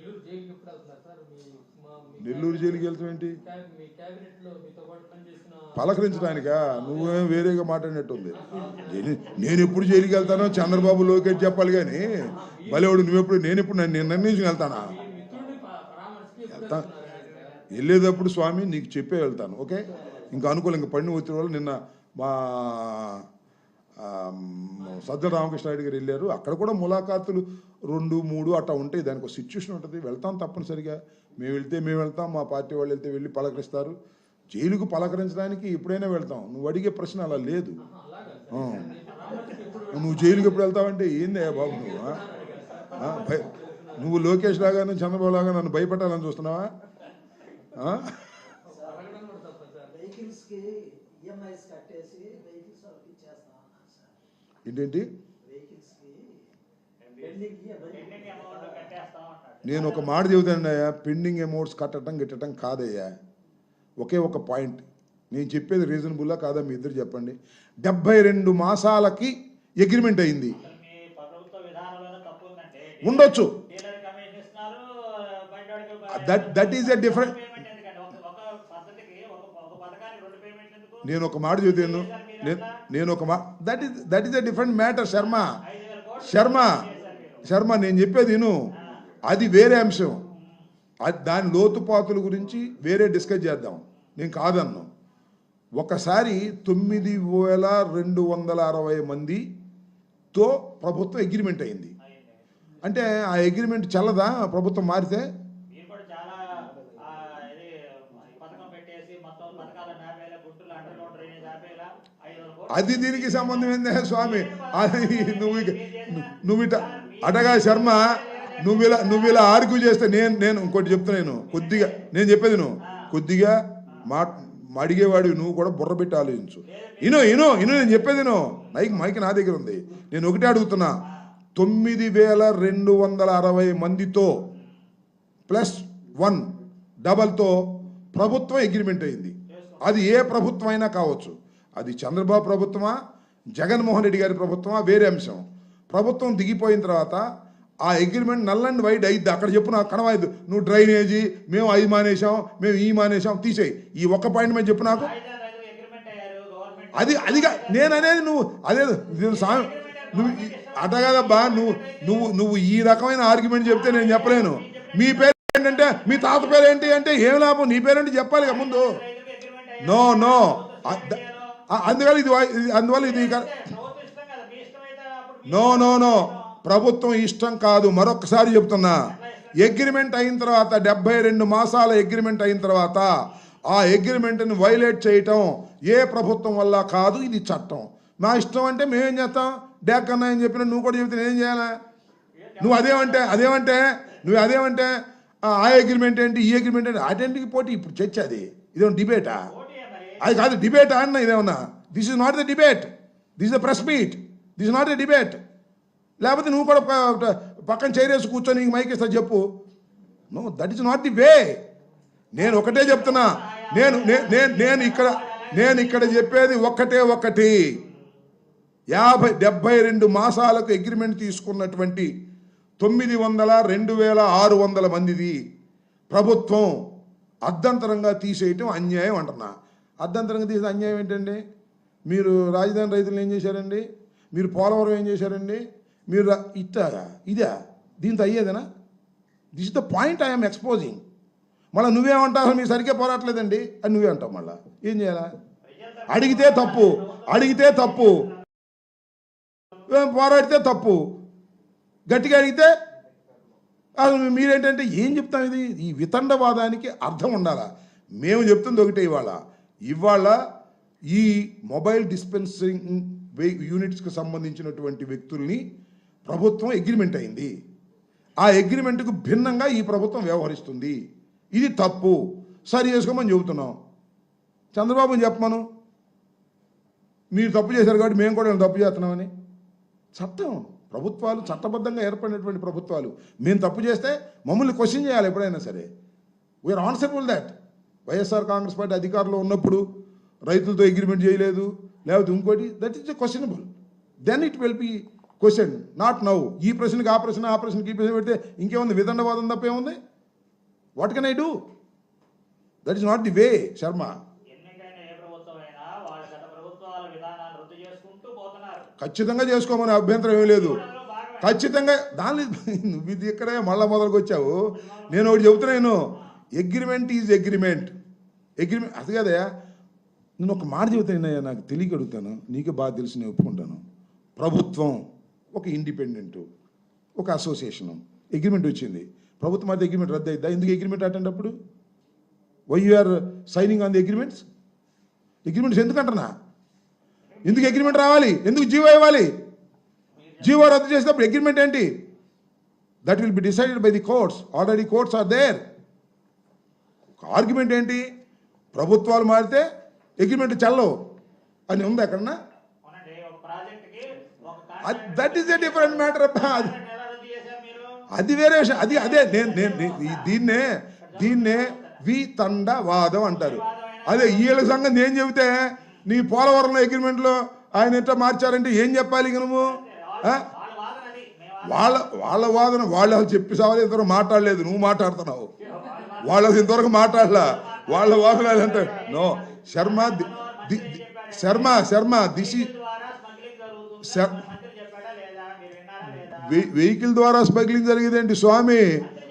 నెల్లూరు జైలుకి ఎప్పుడు వెళ్తున్నారు సార్? మీ మా మీ నెల్లూరు జైలుకి వెళ్తాం ఏంటి క్యాబ్- మీ క్యాబినెట్లో మీతో పాటు పనిచేసిన పలకరించడానికా? నువ్వేం వేరేగా మాట్లాడినట్టుంది. నేను- నేను ఎప్పుడు జైలుకి వెళ్తానో చంద్రబాబు లోకేష్ చెప్పాలి కానీ బలేవాడు నువ్వెప్పుడు నేను ఎప్పుడు నేను నిర్ణయించుకు వెళ్తానా? వెళ్తా? వెళ్ళేటప్పుడు స్వామి నీకు చెప్పే వెళ్తాను ఓకే? ఇంకా అనుకూలం ఇంకా పడిన వచ్చిన వాళ్ళు నిన్న మా ఆ, సజ్జల రామకృష్ణారెడ్డి గారు వెళ్ళారు. అక్కడ కూడా ములాఖాతులు రెండు మూడు అట్లా ఉంటాయి. దానికి ఒక సిచ్యువేషన్ ఉంటుంది. వెళ్తాం తప్పనిసరిగా. మేము వెళ్తే మేము వెళ్తాం. మా పార్టీ వాళ్ళు వెళ్తే వెళ్ళి పలకరిస్తారు. జైలుకు పలకరించడానికి ఎప్పుడైనా వెళ్తాం. నువ్వు అడిగే ప్రశ్న అలా లేదు. నువ్వు జైలుకి ఎప్పుడు వెళ్తావంటే ఏందయ్యా బాబు నువ్వు? నువ్వు లోకేష్ లాగాను చంద్రబాబు లాగా నన్ను భయపెట్టాలని చూస్తున్నావా? ఆ? నేను ఒక మాట చెబుతానయ్యా పెండింగ్ అమౌంట్స్ కట్టడం గిట్టడం కాదయ్యా. ఒకే ఒక పాయింట్. నేను చెప్పేది రీజనబుల్లా కాదా మీ ఇద్దరు చెప్పండి. డెబ్బై రెండు మాసాలకి అగ్రిమెంట్ అయింది. ఉండొచ్చు. ఒక పథకానికి రెండు పేమెంట్ ఎందుకు? నేను ఒక మాట చెబుతాను. నేను ఒక మా that is that is a different matter Sharma. Sharma. Sharma నేను చెప్పేది విను. అది వేరే అంశం. అది దాని లోతుపాతుల గురించి వేరే డిస్కస్ చేద్దాం. నేను కాదన్నాను ఒకసారి తొమ్మిది వేల రెండు వందల అరవై మందితో ప్రభుత్వం అగ్రిమెంట్ అయింది. అంటే ఆ అగ్రిమెంట్ చల్లదా? ప్రభుత్వం మారితే? అది దీనికి సంబంధం ఏందే స్వామి? అది నువ్వు నువ్వు ఇట అటగా శర్మ నువ్వు ఇలా నువ్వు ఇలా ఆర్గ్యూ చేస్తే నేను నేను ఇంకోటి చెప్తున్నాను కొద్దిగా నేను చెప్పేది నువ్వు కొద్దిగా మా అడిగేవాడు నువ్వు కూడా బుర్ర పెట్టి ఆలోచించు. ఇను ఇను ఇను నేను చెప్పేది నువ్వు మైక్ మైక్ నా దగ్గర ఉంది. నేను ఒకటే అడుగుతున్నా. తొమ్మిది వేల రెండు వందల అరవై మందితో ప్లస్ వన్ డబల్తో ప్రభుత్వం అగ్రిమెంట్ అయింది. అది ఏ ప్రభుత్వం అయినా కావచ్చు. అది చంద్రబాబు ప్రభుత్వమా? జగన్మోహన్ రెడ్డి గారి ప్రభుత్వమా? వేరే అంశం. ప్రభుత్వం దిగిపోయిన తర్వాత ఆ అగ్రిమెంట్ నల్ అండ్ వైడ్ అయింది అక్కడ చెప్పు నాకు కనవైద్దు నువ్వు డ్రైనేజీ మేము అది మానేసాం మేము ఈ మానేసాం తీసేయి. ఈ ఒక్క పాయింట్ మీద చెప్పు నాకు. అది అదిగా నేను అనేది నువ్వు అదే నేను నువ్వు అట కదబ్బా నువ్వు నువ్వు నువ్వు ఈ రకమైన ఆర్గ్యుమెంట్ చెప్తే నేను చెప్పలేను. మీ పేరు ఏంటంటే మీ తాత పేరు ఏంటి అంటే ఏం లాభం? నీ పేరేంటి చెప్పాలి కదా ముందు. నో నో అందువల్ల ఇది- అందువల్ల ఇది క- ప్రభుత్వం ఇష్టం కదా మీ ఇష్టం అయితే అప్పుడు మీ నో నో నో ప్రభుత్వం ఇష్టం కాదు. మరొకసారి చెప్తున్నా. అగ్రిమెంట్ అయిన తర్వాత డెబ్బై రెండు మాసాల అగ్రిమెంట్ అయిన తర్వాత ఆ అగ్రిమెంట్ని వైలేట్ చేయటం ఏ ప్రభుత్వం వల్ల కాదు. ఇది చట్టం. నా ఇష్టం అంటే మేమేం చేస్తాం? డ్యాక్ అన్నా అని చెప్పిన నువ్వు కూడా చెబితే నేనేం చేయాలా? నువ్వు అదేమంటే అదేమంటే నువ్వు అదేమంటే ఆ ఆ అగ్రిమెంట్ ఏంటి ఈ అగ్రిమెంట్ ఏంటి అటెంటికి పోటీ ఇప్పుడు చర్చ అది. ఇదేమో డిబేటా అది కాదు డిబేటా అన్న ఇదేమన్నా? This is not the debate this the press meet this not the debate లేకపోతే నువ్వు కూడా పక్కన చైరేసి కూర్చొని నీకు మైక్ ఇస్తా చెప్పు. No that is not the way నేను ఒకటే చెప్తున్నా. నేను నే- నేను ఇక్కడ నేను ఇక్కడ చెప్పేది ఒక్కటే ఒక్కటి యాభై డెబ్బై రెండు మాసాలకు అగ్రిమెంట్ తీసుకున్నటువంటి తొమ్మిది వందల రెండు వేల ఆరు వందల మందిది. ప్రభుత్వం అర్ధంతరంగా తీసేయటం అన్యాయం అంటున్నా. అర్ధంతరంగా తీసే అన్యాయం ఏంటండి? మీరు రాజధాని రైతులు ఏం చేశారండి? మీరు పోలవరం ఏం చేశారండి? మీరు ఇట్ట ఇదే? ఇదా దీంతో అయ్యేదేనా? This is the point I'm exposing మళ్ళీ నువ్వేమంటావు? మీరు సరిగ్గా పోరాట్లేదండి. అని నువ్వే అంటావు మళ్ళీ. ఏం చేయాలా? అడిగితే తప్పు. అడిగితే తప్పు. పోరాడితే తప్పు. గట్టిగా అడిగితే అసలు మీరేంటంటే ఏం చెప్తాం ఇది? ఈ వితండవాదానికి అర్థం ఉండాలా? మేము చెప్తుంది ఒకటే ఇవాళ. ఇవాళ ఈ మొబైల్ డిస్పెన్సింగ్ యూనిట్స్కి సంబంధించినటువంటి వ్యక్తుల్ని ప్రభుత్వం అగ్రిమెంట్ అయింది. ఆ అగ్రిమెంట్కు భిన్నంగా ఈ ప్రభుత్వం వ్యవహరిస్తుంది. ఇది తప్పు. సరి చేసుకోమని చెబుతున్నాం. చంద్రబాబుని చెప్పమను. మీరు తప్పు చేశారు కాబట్టి మేము కూడా తప్పు చేస్తున్నామని. చట్టం. ప్రభుత్వాలు చట్టబద్ధంగా ఏర్పడినటువంటి ప్రభుత్వాలు. మేము తప్పు చేస్తే మమ్మల్ని క్వశ్చన్ చేయాలి ఎప్పుడైనా సరే. We are answerable that YSR Congress party అధికారంలో ఉన్నప్పుడు రైతులతో అగ్రిమెంట్ చేయలేదు. లేకపోతే ఇంకోటి that is questionable then it will be question not now ఈ ప్రశ్నకి ఆ ప్రశ్న ఆ ప్రశ్నకి ఈ ప్రశ్న పెడితే ఇంకేముంది? విదండవాదం తప్ప ఏముంది? What can I do that is not the way Sharma ఏ ఖచ్చితంగా చేసుకోమని అభ్యంతరం ఏమీ లేదు. ఖచ్చితంగా దాని నువ్వు ఇది ఇక్కడే మళ్ళా మొదలుకు వచ్చావు? నేను ఒకటి చెబుతున్నాను. అగ్రిమెంట్ ఈజ్ అగ్రిమెంట్ అగ్రిమెంట్ అది కదయా నేను ఒక మాట చెబుతానయ్యా నాకు తెలియక అడుగుతాను నీకే బాగా తెలిసి నేను ఒప్పుకుంటాను. ప్రభుత్వం ఒక ఇండిపెండెంట్ ఒక అసోసియేషను అగ్రిమెంట్ వచ్చింది. ప్రభుత్వం అది అగ్రిమెంట్ రద్దు అయిద్దా? ఎందుకు అగ్రిమెంట్ అటెండ్ అప్పుడు? Why you are signing on the agreements agreements ఎందుకంటున్నా ఎందుకు అగ్రిమెంట్ రావాలి? ఎందుకు జీవో ఇవ్వాలి? జీవో రద్దు చేసినప్పుడు అగ్రిమెంట్ ఏంటి? That will be decided by the courts already courts are there argument ఏంటి? ప్రభుత్వాలు మారితే అగ్రిమెంట్ చల్లవు అని ఉంది ఒక that is a different matter అది వేరే విషయం. అది అదే నేను నేను దీన్నే దీన్నే వితండవాదం అంటారు. అదే వీళ్ళ సంగతి నేను చెబితే నీ పోలవరంలో అగ్రిమెంట్లో ఆయన ఎట్లా మార్చారంటే ఏం చెప్పాలి ఇక నువ్వు? వాళ్ళ వాళ్ళ వాదన వాళ్ళు అసలు చెప్పి సావాలి ఇంతవరకు మాట్లాడలేదు. నువ్వు మాట్లాడుతున్నావు. వాళ్ళు ఇంతవరకు మాట్లాడలా. వాళ్ళ వాదన అంటే నో. శర్మ శర్మ శర్మ దిశి. వెహికల్ ద్వారా స్మగ్లింగ్ జరిగేదేంటి స్వామి?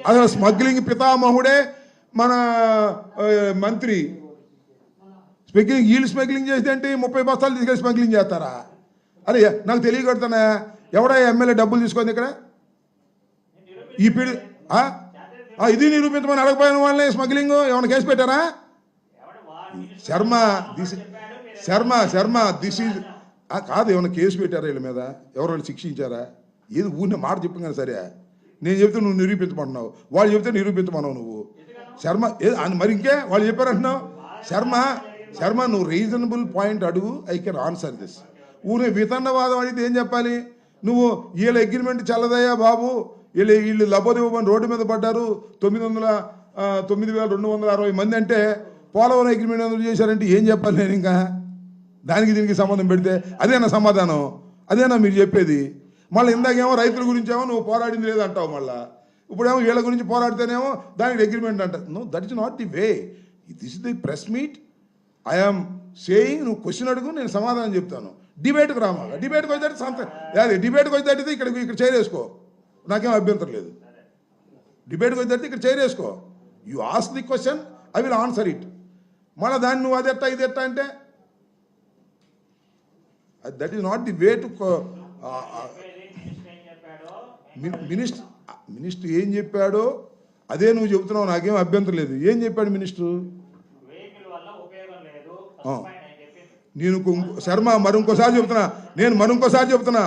అసలు స్మగ్లింగ్ పితామహుడే మన మంత్రి. స్మగ్లింగ్ వీళ్ళు స్మగ్లింగ్ చేస్తే అంటే ముప్పై బస్తాలు తీసుకెళ్ళి స్మగ్లింగ్ చేస్తారా? అరే నాకు తెలియకడుతున్నా ఎవడా ఎమ్మెల్యే డబ్బులు తీసుకుంది ఇక్కడ? ఈ పీడి ఆ? ఇది నిరూపించమని అడగపోయిన వాళ్ళని స్మగ్లింగ్? ఏమైనా కేసు పెట్టారా? Sharma this Sharma Sharma this is కాదు ఏమైనా కేసు పెట్టారా వీళ్ళ మీద? ఎవరు వాళ్ళు శిక్షించారా? ఏది ఊరిని మాట చెప్పగానే సరే. నేను చెప్తే నువ్వు నిరూపించమంటున్నావు. వాళ్ళు చెప్తే నిరూపించమన్నావు నువ్వు. శర్మ ఏది మరి ఇంకే? వాళ్ళు చెప్పారంటున్నావు. శర్మ శర్మ నువ్వు రీజనబుల్ పాయింట్ అడుగు. ఐ కెన్ ఆన్సర్ దిస్ ఊనే వితండవాదం అడిగితే ఏం చెప్పాలి? నువ్వు వీళ్ళ అగ్రిమెంట్ చల్లదయ్యా బాబు. వీళ్ళు వీళ్ళు లబోదివ్వమని రోడ్డు మీద పడ్డారు. తొమ్మిది వందల తొమ్మిది వేల రెండు వందల అరవై మంది అంటే పోలవరం అగ్రిమెంట్ ఎందుకు చేశారంటే ఏం చెప్పాలి నేను ఇంకా? దానికి దీనికి సంబంధం పెడితే అదేనా సమాధానం? అదేనా మీరు చెప్పేది? మళ్ళీ ఇందాకేమో రైతుల గురించేమో నువ్వు పోరాడింది లేదంటావు మళ్ళా. ఇప్పుడేమో వీళ్ళ గురించి పోరాడితేనేమో దానికి అగ్రిమెంట్ అంట. No that is not the way this is the press meet I'm saying నువ్వు క్వశ్చన్ అడుగు నేను సమాధానం చెప్తాను. డిబేట్కి రామా డిబేట్కి వచ్చేటట్టు సంత అదే డిబేట్కి వచ్చేటట్టు ఇక్కడ ఇక్కడ చేరేసుకో నాకేం అభ్యంతరం లేదు. డిబేట్కి వచ్చేటట్టు ఇక్కడ చేరేసుకో you ask the question I will answer it మళ్ళీ దాన్ని నువ్వు అదెట్టా ఇదెట్టా అంటే? That is not the way to minister ఏం చెప్పాడో మినిస్టర్ ఏం చెప్పాడో అదే నువ్వు చెబుతున్నావు నాకేం అభ్యంతరం లేదు. ఏం చెప్పాడు మినిస్టర్ చెప్పింది నేను శర్మ మరి ఇంకోసారి చెప్తున్నా నేను మరి ఇంకోసారి చెప్తున్నా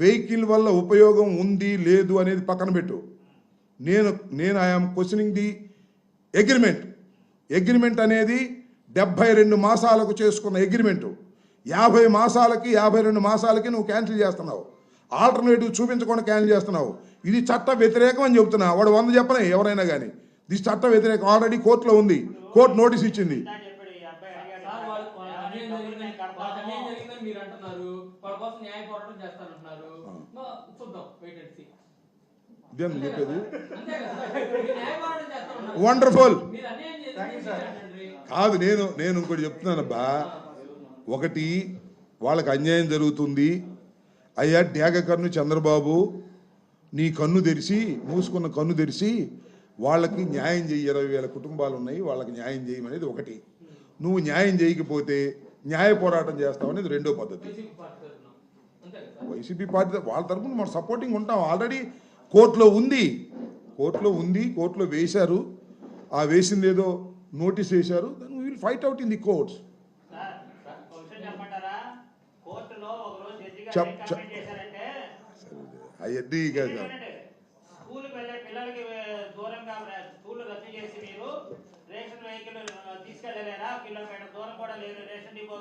వెహికల్ వల్ల ఉపయోగం ఉంది లేదు అనేది పక్కన పెట్టు. నేను నేను I'm questioning the agreement agreement అనేది డెబ్బై రెండు మాసాలకు చేసుకున్న అగ్రిమెంటు. యాభై మాసాలకి యాభై రెండు మాసాలకి నువ్వు క్యాన్సిల్ చేస్తున్నావు. ఆల్టర్నేటివ్ చూపించకుండా క్యాన్సిల్ చేస్తున్నావు. ఇది చట్ట వ్యతిరేకం అని చెప్తున్నా వాడు వంద చెప్పనే ఎవరైనా కానీ దిస్ చట్ట వ్యతిరేకం. ఆల్రెడీ కోర్టులో ఉంది. కోర్టు నోటీస్ ఇచ్చింది. ఇదే చెప్పేది? వండర్ఫుల్ కాదు నేను నేను ఇంకోటి చెప్తున్నానబ్బా. ఒకటి వాళ్ళకి అన్యాయం జరుగుతుంది. అయ్యా డ్యాగ కన్ను చంద్రబాబు నీ కన్ను తెరిచి మూసుకున్న కన్ను తెరిచి వాళ్ళకి న్యాయం చేయి ఇరవై వేల కుటుంబాలు ఉన్నాయి వాళ్ళకి న్యాయం చేయమనేది ఒకటి. నువ్వు న్యాయం చేయకపోతే న్యాయ పోరాటం చేస్తావనేది రెండో పద్ధతి. వైసీపీ పార్టీ వైసీపీ పార్టీ వాళ్ళ తరపున మనం సపోర్టింగ్ ఉంటాం. ఆల్రెడీ కోర్టులో ఉంది. కోర్టులో ఉంది కోర్టులో వేశారు. ఆ వేసింది ఏదో నోటీస్ వేశారు then will fight out in the courts అవన్నీ కాదు రేషన్ వెహికల్ తీసుకెళ్ళలేరా? కిలోమీటర్ దూరం కూడా లేదు రేషన్ డిపో